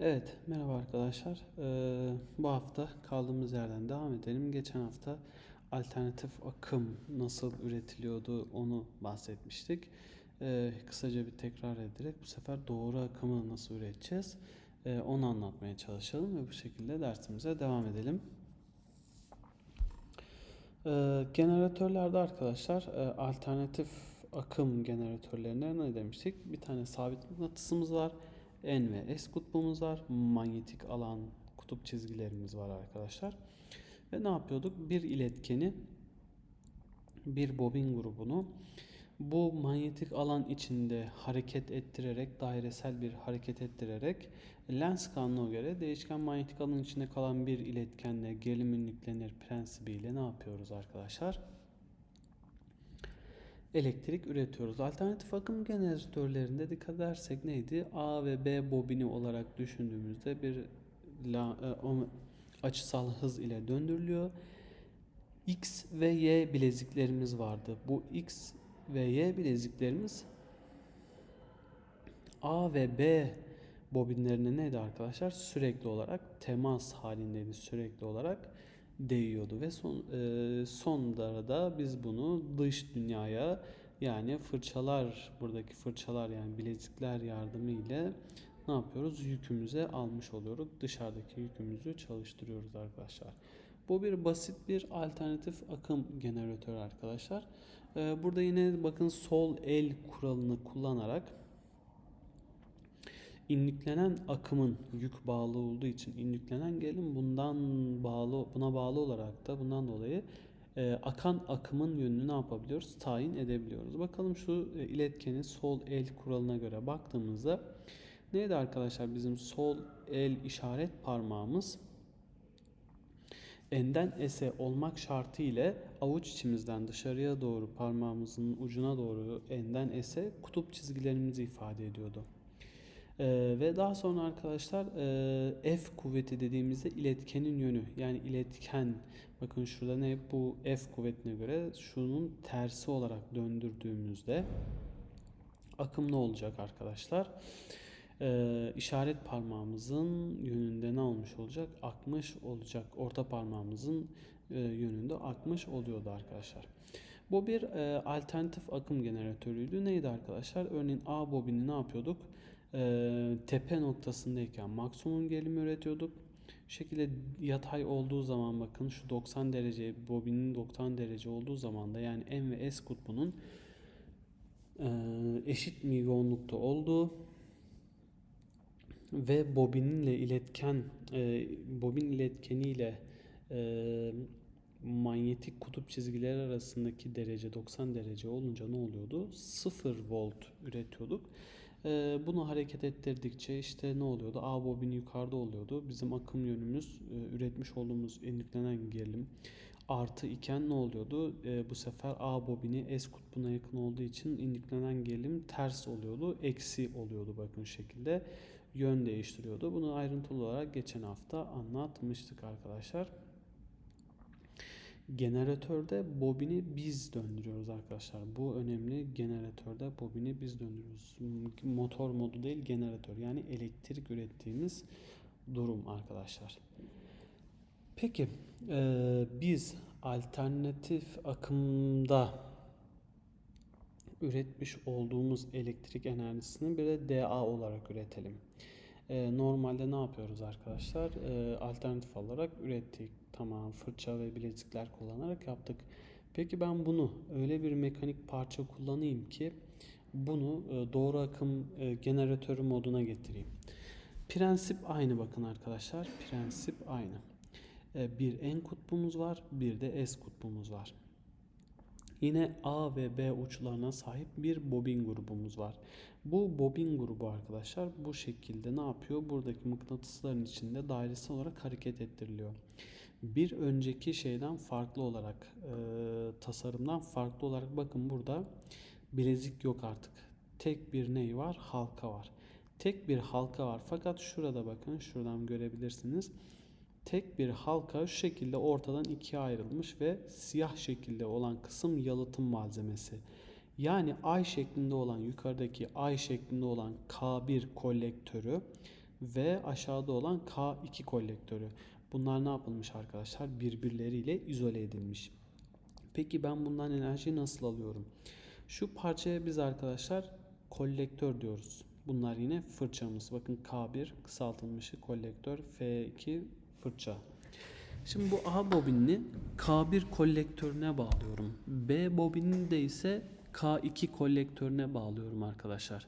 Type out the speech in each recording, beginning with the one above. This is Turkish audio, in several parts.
Evet, merhaba arkadaşlar. Ee, bu hafta kaldığımız yerden devam edelim. Geçen hafta alternatif akım nasıl üretiliyordu onu bahsetmiştik. Ee, kısaca bir tekrar ederek bu sefer doğru akımı nasıl üreteceğiz ee, onu anlatmaya çalışalım ve bu şekilde dersimize devam edelim. Ee, generatörlerde arkadaşlar e, alternatif akım generatörlerine ne demiştik? Bir tane sabit mıknatısımız var. N ve S kutbumuz var. Manyetik alan kutup çizgilerimiz var arkadaşlar. Ve ne yapıyorduk? Bir iletkeni bir bobin grubunu bu manyetik alan içinde hareket ettirerek, dairesel bir hareket ettirerek lens kanuna göre değişken manyetik alan içinde kalan bir iletkenle gerilim ünlüklenir prensibiyle ne yapıyoruz arkadaşlar? Elektrik üretiyoruz. Alternatif akım generatörlerinde dikkat edersek neydi? A ve B bobini olarak düşündüğümüzde bir la, e, açısal hız ile döndürülüyor. X ve Y bileziklerimiz vardı. Bu X ve Y bileziklerimiz A ve B bobinlerine neydi arkadaşlar? Sürekli olarak temas halindeydi. Sürekli olarak değiyordu ve son e, sonunda da biz bunu dış dünyaya yani fırçalar buradaki fırçalar yani bilezikler yardımıyla ne yapıyoruz? Yükümüze almış oluyoruz. Dışarıdaki yükümüzü çalıştırıyoruz arkadaşlar. Bu bir basit bir alternatif akım generatörü arkadaşlar. Ee, burada yine bakın sol el kuralını kullanarak İndiklenen akımın yük bağlı olduğu için indiklenen gerilim bundan bağlı buna bağlı olarak da bundan dolayı e, akan akımın yönünü ne yapabiliyoruz? Tayin edebiliyoruz. Bakalım şu e, iletkeni sol el kuralına göre baktığımızda neydi arkadaşlar bizim sol el işaret parmağımız enden S'e olmak şartı ile avuç içimizden dışarıya doğru parmağımızın ucuna doğru enden S'e kutup çizgilerimizi ifade ediyordu. Ee, ve daha sonra arkadaşlar e, F kuvveti dediğimizde iletkenin yönü yani iletken bakın şurada ne bu F kuvvetine göre şunun tersi olarak döndürdüğümüzde akım ne olacak arkadaşlar? Ee, işaret parmağımızın yönünde ne olmuş olacak? Akmış olacak. Orta parmağımızın e, yönünde akmış oluyordu arkadaşlar. Bu bir e, alternatif akım generatörüydü. Neydi arkadaşlar? Örneğin A bobini ne yapıyorduk? E, tepe noktasındayken maksimum gerilim üretiyorduk. Şekilde yatay olduğu zaman bakın şu 90 derece bobinin 90 derece olduğu zaman da yani N ve S kutbunun e, eşit mi yoğunlukta olduğu ve bobininle iletken e, bobin iletkeniyle e, manyetik kutup çizgileri arasındaki derece 90 derece olunca ne oluyordu? 0 volt üretiyorduk. Ee, bunu hareket ettirdikçe işte ne oluyordu? A bobini yukarıda oluyordu. Bizim akım yönümüz e, üretmiş olduğumuz indiklenen gerilim artı iken ne oluyordu? E, bu sefer A bobini S kutbuna yakın olduğu için indiklenen gerilim ters oluyordu. Eksi oluyordu bakın şekilde. Yön değiştiriyordu. Bunu ayrıntılı olarak geçen hafta anlatmıştık arkadaşlar. Generatörde bobini biz döndürüyoruz arkadaşlar. Bu önemli. Generatörde bobini biz döndürüyoruz. Motor modu değil generatör. Yani elektrik ürettiğimiz durum arkadaşlar. Peki e, biz alternatif akımda üretmiş olduğumuz elektrik enerjisini bir de DA olarak üretelim. E, normalde ne yapıyoruz arkadaşlar? E, alternatif olarak ürettik Tamam fırça ve bilezikler kullanarak yaptık. Peki ben bunu öyle bir mekanik parça kullanayım ki bunu e, doğru akım e, generatörü moduna getireyim. Prensip aynı bakın arkadaşlar. Prensip aynı. E, bir N kutbumuz var, bir de S kutbumuz var. Yine A ve B uçlarına sahip bir bobin grubumuz var. Bu bobin grubu arkadaşlar bu şekilde ne yapıyor? Buradaki mıknatısların içinde dairesel olarak hareket ettiriliyor bir önceki şeyden farklı olarak e, tasarımdan farklı olarak bakın burada bilezik yok artık. Tek bir ney var? Halka var. Tek bir halka var. Fakat şurada bakın şuradan görebilirsiniz. Tek bir halka şu şekilde ortadan ikiye ayrılmış ve siyah şekilde olan kısım yalıtım malzemesi. Yani ay şeklinde olan yukarıdaki ay şeklinde olan K1 kolektörü ve aşağıda olan K2 kolektörü. Bunlar ne yapılmış arkadaşlar? Birbirleriyle izole edilmiş. Peki ben bundan enerjiyi nasıl alıyorum? Şu parçaya biz arkadaşlar kolektör diyoruz. Bunlar yine fırçamız. Bakın K1 kısaltılmışı kolektör, F2 fırça. Şimdi bu A bobinini K1 kolektörüne bağlıyorum. B bobinini de ise K2 kolektörüne bağlıyorum arkadaşlar.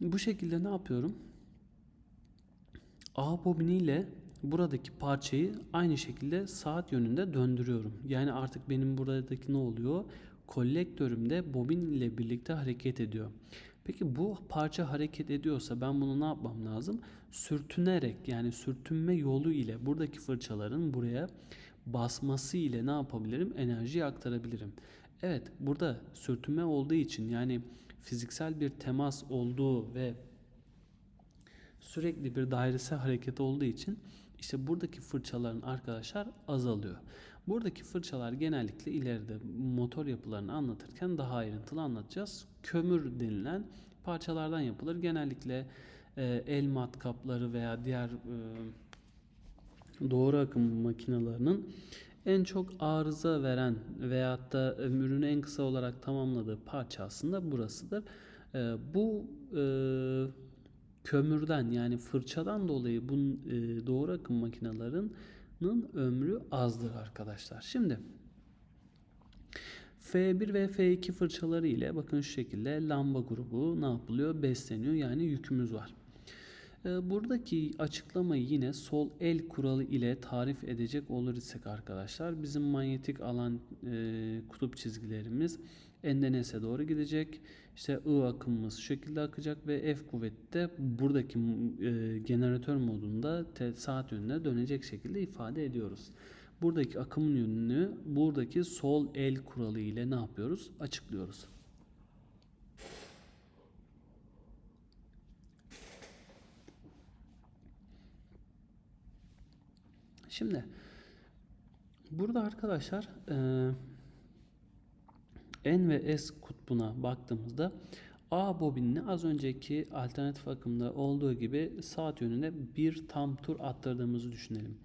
Bu şekilde ne yapıyorum? A bobiniyle buradaki parçayı aynı şekilde saat yönünde döndürüyorum. Yani artık benim buradaki ne oluyor? Kolektörüm de bobin ile birlikte hareket ediyor. Peki bu parça hareket ediyorsa ben bunu ne yapmam lazım? Sürtünerek yani sürtünme yolu ile buradaki fırçaların buraya basması ile ne yapabilirim? Enerjiyi aktarabilirim. Evet burada sürtünme olduğu için yani fiziksel bir temas olduğu ve sürekli bir dairesel hareket olduğu için işte buradaki fırçaların arkadaşlar azalıyor. Buradaki fırçalar genellikle ileride motor yapılarını anlatırken daha ayrıntılı anlatacağız. Kömür denilen parçalardan yapılır. Genellikle e, el matkapları veya diğer e, doğru akım makinalarının en çok arıza veren veyahut da ömrünü en kısa olarak tamamladığı parça aslında burasıdır. E, bu e, kömürden yani fırçadan dolayı bu e, doğru akım makinalarının ömrü azdır arkadaşlar. Şimdi F1 ve F2 fırçaları ile bakın şu şekilde lamba grubu ne yapılıyor? Besleniyor yani yükümüz var. Ee, buradaki açıklamayı yine sol el kuralı ile tarif edecek olur isek arkadaşlar bizim manyetik alan e, kutup çizgilerimiz Endenes'e doğru gidecek. İşte I akımımız şu şekilde akacak ve F kuvveti de buradaki e, jeneratör modunda saat yönüne dönecek şekilde ifade ediyoruz. Buradaki akımın yönünü buradaki sol el kuralı ile ne yapıyoruz? Açıklıyoruz. Şimdi burada arkadaşlar e, N ve S kutbuna baktığımızda A bobinini az önceki alternatif akımda olduğu gibi saat yönünde bir tam tur attırdığımızı düşünelim.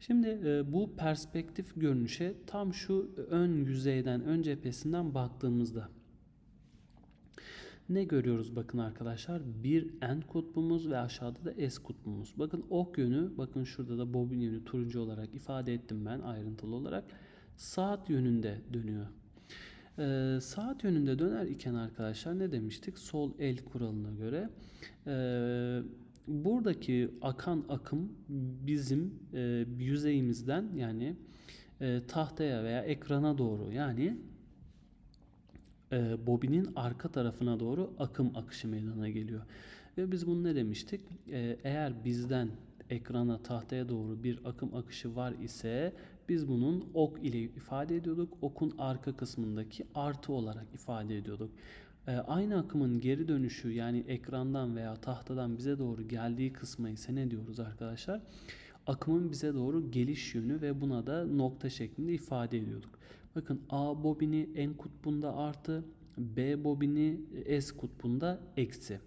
Şimdi e, bu perspektif görünüşe tam şu ön yüzeyden, ön cephesinden baktığımızda ne görüyoruz bakın arkadaşlar? Bir N kutbumuz ve aşağıda da S kutbumuz. Bakın ok yönü, bakın şurada da bobin yönü turuncu olarak ifade ettim ben ayrıntılı olarak. Saat yönünde dönüyor. Ee, saat yönünde döner iken arkadaşlar ne demiştik? Sol el kuralına göre e, buradaki akan akım bizim e, yüzeyimizden yani e, tahtaya veya ekrana doğru yani e, bobinin arka tarafına doğru akım akışı meydana geliyor. Ve biz bunu ne demiştik? E, eğer bizden ekrana tahtaya doğru bir akım akışı var ise biz bunun ok ile ifade ediyorduk. Okun arka kısmındaki artı olarak ifade ediyorduk. E, aynı akımın geri dönüşü yani ekrandan veya tahtadan bize doğru geldiği kısmı ise ne diyoruz arkadaşlar? Akımın bize doğru geliş yönü ve buna da nokta şeklinde ifade ediyorduk. Bakın A bobini en kutbunda artı, B bobini S kutbunda eksi.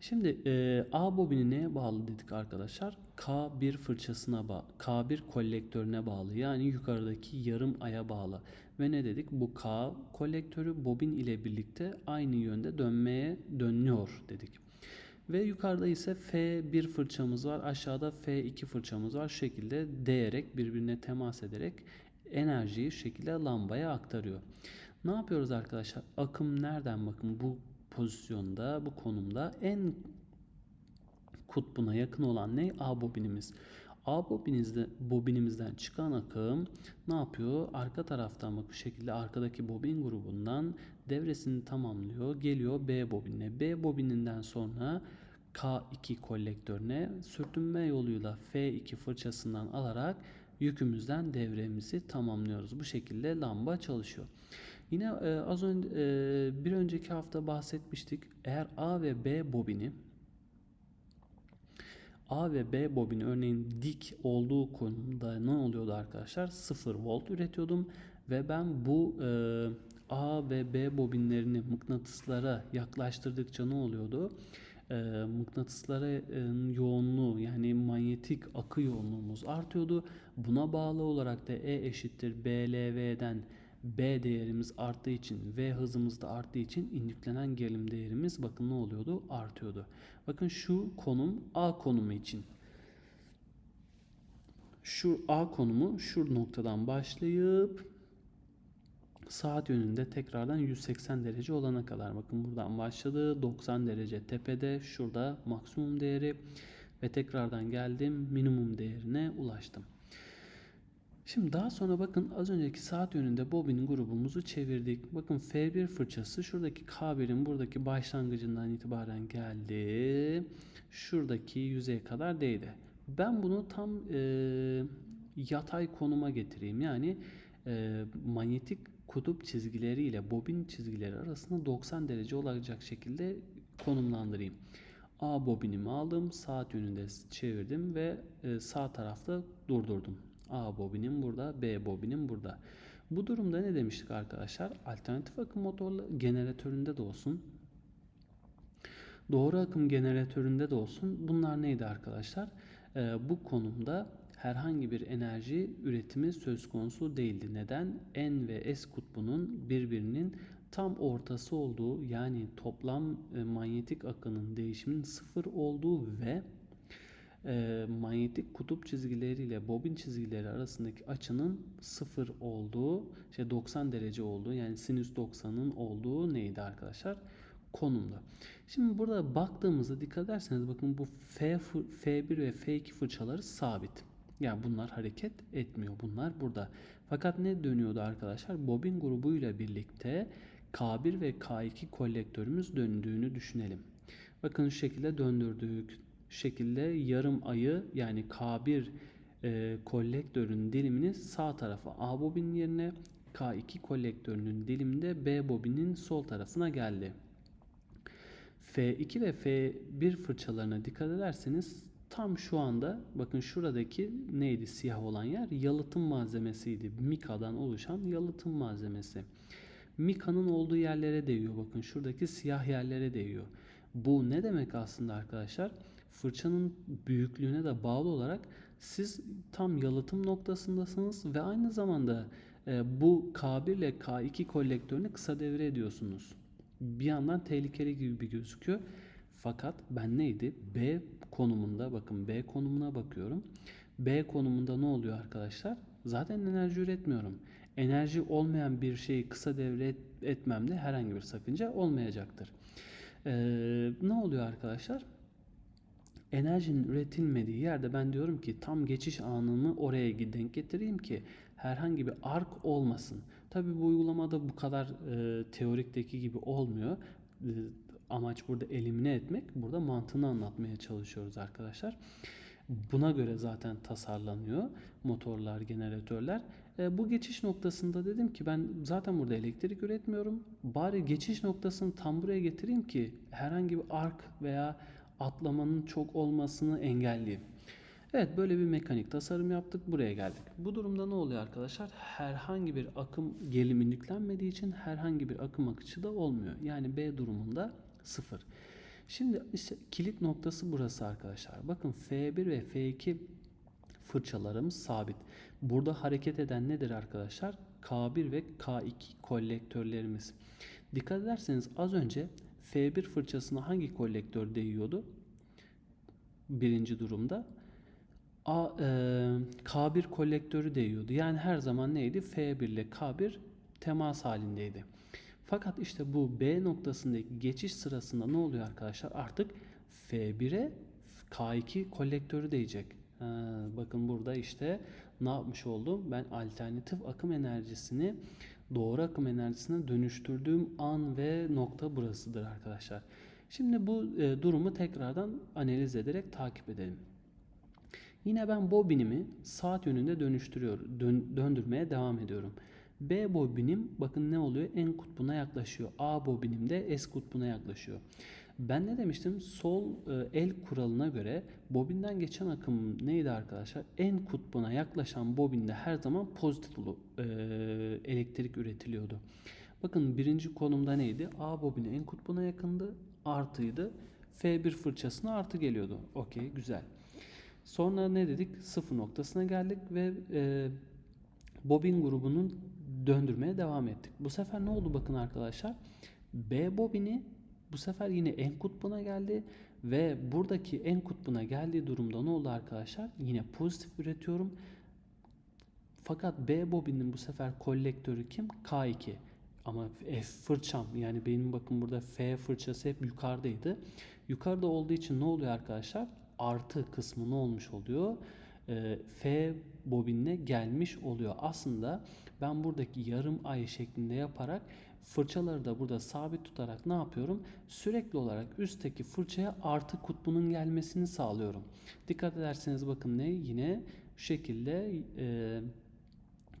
Şimdi e, A bobini neye bağlı dedik arkadaşlar? K1 fırçasına bağlı, K1 kolektörüne bağlı. Yani yukarıdaki yarım aya bağlı. Ve ne dedik? Bu K kolektörü bobin ile birlikte aynı yönde dönmeye dönüyor dedik. Ve yukarıda ise F1 fırçamız var. Aşağıda F2 fırçamız var. Şu şekilde değerek birbirine temas ederek enerjiyi şekilde lambaya aktarıyor. Ne yapıyoruz arkadaşlar? Akım nereden bakın bu pozisyonda, bu konumda en kutbuna yakın olan ne? A bobinimiz. A bobinizde, bobinimizden çıkan akım ne yapıyor? Arka taraftan bak bu şekilde arkadaki bobin grubundan devresini tamamlıyor. Geliyor B bobinine. B bobininden sonra K2 kolektörüne sürtünme yoluyla F2 fırçasından alarak yükümüzden devremizi tamamlıyoruz. Bu şekilde lamba çalışıyor. Yine e, az önce e, bir önceki hafta bahsetmiştik. Eğer A ve B bobini A ve B bobini örneğin dik olduğu konumda ne oluyordu arkadaşlar? 0 volt üretiyordum ve ben bu e, A ve B bobinlerini mıknatıslara yaklaştırdıkça ne oluyordu? e, mıknatısların yoğunluğu yani manyetik akı yoğunluğumuz artıyordu. Buna bağlı olarak da E eşittir BLV'den B değerimiz arttığı için V hızımız da arttığı için indüklenen gerilim değerimiz bakın ne oluyordu? Artıyordu. Bakın şu konum A konumu için. Şu A konumu şu noktadan başlayıp saat yönünde tekrardan 180 derece olana kadar bakın buradan başladı 90 derece tepede şurada maksimum değeri ve tekrardan geldim minimum değerine ulaştım. Şimdi daha sonra bakın az önceki saat yönünde bobin grubumuzu çevirdik. Bakın F1 fırçası şuradaki K1'in buradaki başlangıcından itibaren geldi. Şuradaki yüzeye kadar değdi. Ben bunu tam e, yatay konuma getireyim. Yani e, manyetik kutup çizgileri ile bobin çizgileri arasında 90 derece olacak şekilde konumlandırayım. A bobinimi aldım, saat yönünde çevirdim ve e, sağ tarafta durdurdum. A bobinim burada, B bobinim burada. Bu durumda ne demiştik arkadaşlar? Alternatif akım motorlu generatöründe de olsun, doğru akım generatöründe de olsun. Bunlar neydi arkadaşlar? Ee, bu konumda herhangi bir enerji üretimi söz konusu değildi. Neden? N ve S kutbunun birbirinin tam ortası olduğu yani toplam e, manyetik akının değişiminin sıfır olduğu ve e, manyetik kutup çizgileri ile bobin çizgileri arasındaki açının sıfır olduğu, şey 90 derece olduğu yani sinüs 90'ın olduğu neydi arkadaşlar? Konumda. Şimdi burada baktığımızda dikkat ederseniz bakın bu F, F1 ve F2 fırçaları sabit. Yani bunlar hareket etmiyor. Bunlar burada. Fakat ne dönüyordu arkadaşlar? Bobin grubuyla birlikte K1 ve K2 kolektörümüz döndüğünü düşünelim. Bakın şu şekilde döndürdük. Şekilde yarım ayı yani K1 e, kolektörün dilimini sağ tarafa A bobin yerine K2 kolektörünün diliminde B bobinin sol tarafına geldi. F2 ve F1 fırçalarına dikkat ederseniz tam şu anda bakın şuradaki neydi siyah olan yer yalıtım malzemesiydi. Mika'dan oluşan yalıtım malzemesi. Mika'nın olduğu yerlere değiyor. Bakın şuradaki siyah yerlere değiyor. Bu ne demek aslında arkadaşlar? Fırçanın büyüklüğüne de bağlı olarak siz tam yalıtım noktasındasınız ve aynı zamanda e, bu K1 ile K2 kolektörünü kısa devre ediyorsunuz. Bir yandan tehlikeli gibi gözüküyor. Fakat ben neydi? B konumunda bakın B konumuna bakıyorum. B konumunda ne oluyor arkadaşlar? Zaten enerji üretmiyorum. Enerji olmayan bir şeyi kısa devre etmemde herhangi bir sakınca olmayacaktır. Ee, ne oluyor arkadaşlar? Enerjinin üretilmediği yerde ben diyorum ki tam geçiş anını oraya denk getireyim ki herhangi bir ark olmasın. Tabi bu uygulamada bu kadar e, teorikteki gibi olmuyor. E, amaç burada elimine etmek. Burada mantığını anlatmaya çalışıyoruz arkadaşlar. Buna göre zaten tasarlanıyor motorlar, jeneratörler. E, bu geçiş noktasında dedim ki ben zaten burada elektrik üretmiyorum. Bari geçiş noktasını tam buraya getireyim ki herhangi bir ark veya atlamanın çok olmasını engelleyeyim. Evet böyle bir mekanik tasarım yaptık. Buraya geldik. Bu durumda ne oluyor arkadaşlar? Herhangi bir akım gelimi yüklenmediği için herhangi bir akım akışı da olmuyor. Yani B durumunda sıfır. Şimdi işte kilit noktası burası arkadaşlar. Bakın F1 ve F2 fırçalarımız sabit. Burada hareket eden nedir arkadaşlar? K1 ve K2 kolektörlerimiz. Dikkat ederseniz az önce F1 fırçasına hangi kolektör değiyordu? Birinci durumda. A, e, K1 kolektörü değiyordu. Yani her zaman neydi? F1 ile K1 temas halindeydi. Fakat işte bu B noktasındaki geçiş sırasında ne oluyor arkadaşlar? Artık F1'e K2 kolektörü değecek. Ha, bakın burada işte ne yapmış oldum? Ben alternatif akım enerjisini doğru akım enerjisine dönüştürdüğüm an ve nokta burasıdır arkadaşlar. Şimdi bu e, durumu tekrardan analiz ederek takip edelim. Yine ben bobinimi saat yönünde dönüştürüyorum, dön, döndürmeye devam ediyorum. B bobinim bakın ne oluyor? En kutbuna yaklaşıyor. A bobinim de S kutbuna yaklaşıyor. Ben ne demiştim? Sol e, el kuralına göre bobinden geçen akım neydi arkadaşlar? En kutbuna yaklaşan bobinde her zaman pozitif e, elektrik üretiliyordu. Bakın birinci konumda neydi? A bobini en kutbuna yakındı, artıydı. F1 fırçasına artı geliyordu. Okey güzel. Sonra ne dedik? Sıfır noktasına geldik ve e, bobin grubunun döndürmeye devam ettik. Bu sefer ne oldu bakın arkadaşlar? B bobini bu sefer yine en kutbuna geldi ve buradaki en kutbuna geldiği durumda ne oldu arkadaşlar? Yine pozitif üretiyorum. Fakat B bobinin bu sefer kolektörü kim? K2. Ama F fırçam yani benim bakın burada F fırçası hep yukarıdaydı. Yukarıda olduğu için ne oluyor arkadaşlar? Artı kısmı ne olmuş oluyor? Ee, F bobinine gelmiş oluyor. Aslında ben buradaki yarım ay şeklinde yaparak fırçaları da burada sabit tutarak ne yapıyorum? Sürekli olarak üstteki fırçaya artı kutbunun gelmesini sağlıyorum. Dikkat ederseniz bakın ne? Yine şu şekilde e,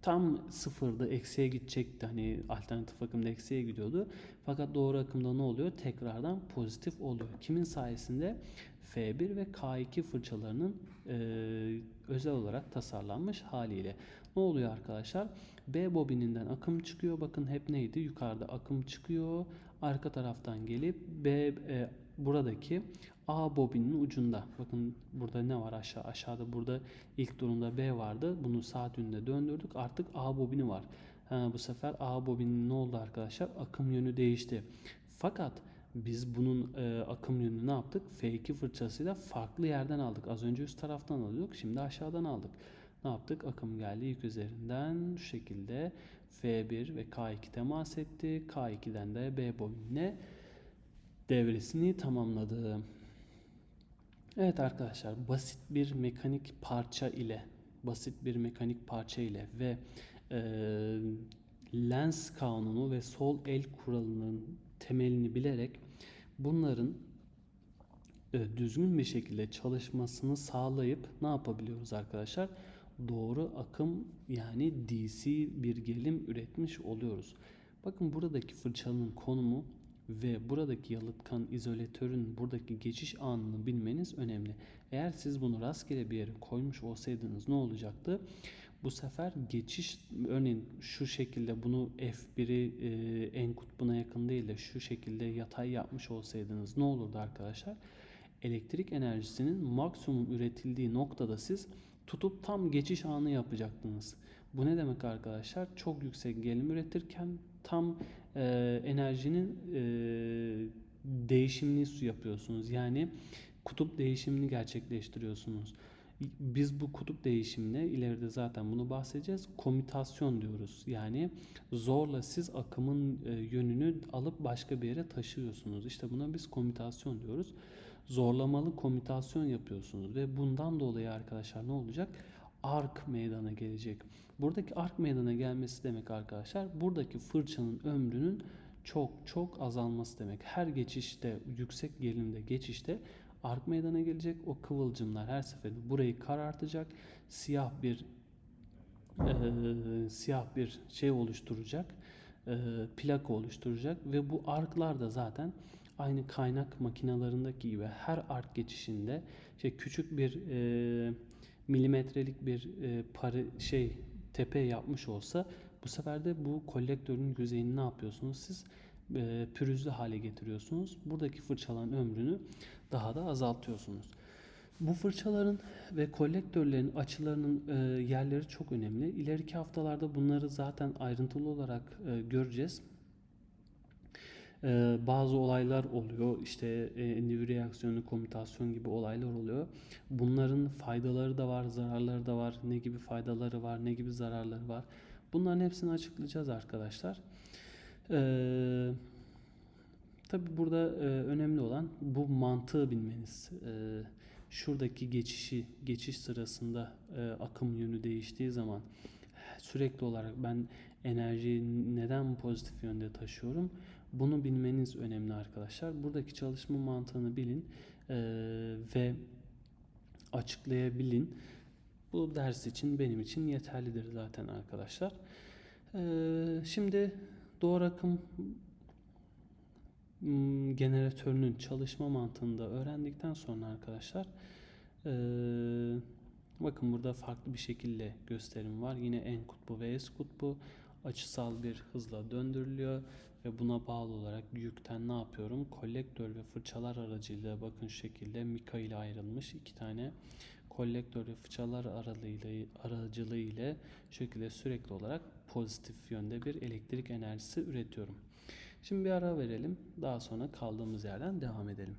tam sıfırda eksiye gidecekti. Hani alternatif akımda eksiye gidiyordu. Fakat doğru akımda ne oluyor? Tekrardan pozitif oluyor. Kimin sayesinde? F1 ve K2 fırçalarının e, özel olarak tasarlanmış haliyle. Ne oluyor arkadaşlar? B bobininden akım çıkıyor. Bakın hep neydi? Yukarıda akım çıkıyor. Arka taraftan gelip B e, buradaki A bobinin ucunda. Bakın burada ne var aşağı? Aşağıda burada ilk durumda B vardı. Bunu saat yönünde döndürdük. Artık A bobini var. Ha, bu sefer A bobinin ne oldu arkadaşlar? Akım yönü değişti. Fakat biz bunun e, akım yönünü ne yaptık? F2 fırçasıyla farklı yerden aldık. Az önce üst taraftan alıyorduk. Şimdi aşağıdan aldık. Ne yaptık? Akım geldi yük üzerinden şu şekilde F1 ve K2 temas etti. K2'den de B bobinine devresini tamamladı. Evet arkadaşlar basit bir mekanik parça ile basit bir mekanik parça ile ve e, lens kanunu ve sol el kuralının temelini bilerek bunların e, düzgün bir şekilde çalışmasını sağlayıp ne yapabiliyoruz arkadaşlar? Doğru akım yani DC bir gerilim üretmiş oluyoruz. Bakın buradaki fırçanın konumu ve buradaki yalıtkan izolatörün buradaki geçiş anını bilmeniz önemli. Eğer siz bunu rastgele bir yere koymuş olsaydınız ne olacaktı? Bu sefer geçiş örneğin şu şekilde bunu F1'i e, en kutbuna yakın değil de şu şekilde yatay yapmış olsaydınız ne olurdu arkadaşlar? Elektrik enerjisinin maksimum üretildiği noktada siz tutup tam geçiş anı yapacaktınız. Bu ne demek arkadaşlar? Çok yüksek gerilim üretirken tam e, enerjinin e, değişimini su yapıyorsunuz. Yani kutup değişimini gerçekleştiriyorsunuz. Biz bu kutup değişimine ileride zaten bunu bahsedeceğiz. Komutasyon diyoruz. Yani zorla siz akımın e, yönünü alıp başka bir yere taşıyorsunuz. İşte buna biz komutasyon diyoruz. Zorlamalı komutasyon yapıyorsunuz ve bundan dolayı arkadaşlar ne olacak? Ark meydana gelecek. Buradaki ark meydana gelmesi demek arkadaşlar buradaki fırçanın ömrünün çok çok azalması demek. Her geçişte yüksek gerilimde geçişte ark meydana gelecek. O kıvılcımlar her seferinde burayı karartacak. Siyah bir e, siyah bir şey oluşturacak. E, plaka oluşturacak ve bu arklar da zaten aynı kaynak makinalarındaki gibi her ark geçişinde işte küçük bir e, milimetrelik bir e, parı şey tepe yapmış olsa bu sefer de bu kolektörün yüzeyini ne yapıyorsunuz siz e, pürüzlü hale getiriyorsunuz. Buradaki fırçaların ömrünü daha da azaltıyorsunuz. Bu fırçaların ve kolektörlerin açılarının e, yerleri çok önemli. İleriki haftalarda bunları zaten ayrıntılı olarak e, göreceğiz. E, bazı olaylar oluyor. İşte e, endüvi reaksiyonu, komutasyon gibi olaylar oluyor. Bunların faydaları da var, zararları da var. Ne gibi faydaları var, ne gibi zararları var. Bunların hepsini açıklayacağız arkadaşlar. Ee, tabi burada e, önemli olan bu mantığı bilmeniz. Ee, şuradaki geçişi, geçiş sırasında e, akım yönü değiştiği zaman sürekli olarak ben enerjiyi neden pozitif yönde taşıyorum? Bunu bilmeniz önemli arkadaşlar. Buradaki çalışma mantığını bilin ve açıklayabilin. Bu ders için benim için yeterlidir zaten arkadaşlar. Şimdi doğru akım hmm, jeneratörünün çalışma mantığını da öğrendikten sonra arkadaşlar bakın burada farklı bir şekilde gösterim var. Yine N kutbu ve S kutbu açısal bir hızla döndürülüyor. Ve buna bağlı olarak yükten ne yapıyorum? Kolektör ve fırçalar aracıyla bakın şekilde mika ile ayrılmış iki tane kolektör ve fırçalar aralığıyla, aracılığı ile şekilde sürekli olarak pozitif yönde bir elektrik enerjisi üretiyorum. Şimdi bir ara verelim. Daha sonra kaldığımız yerden devam edelim.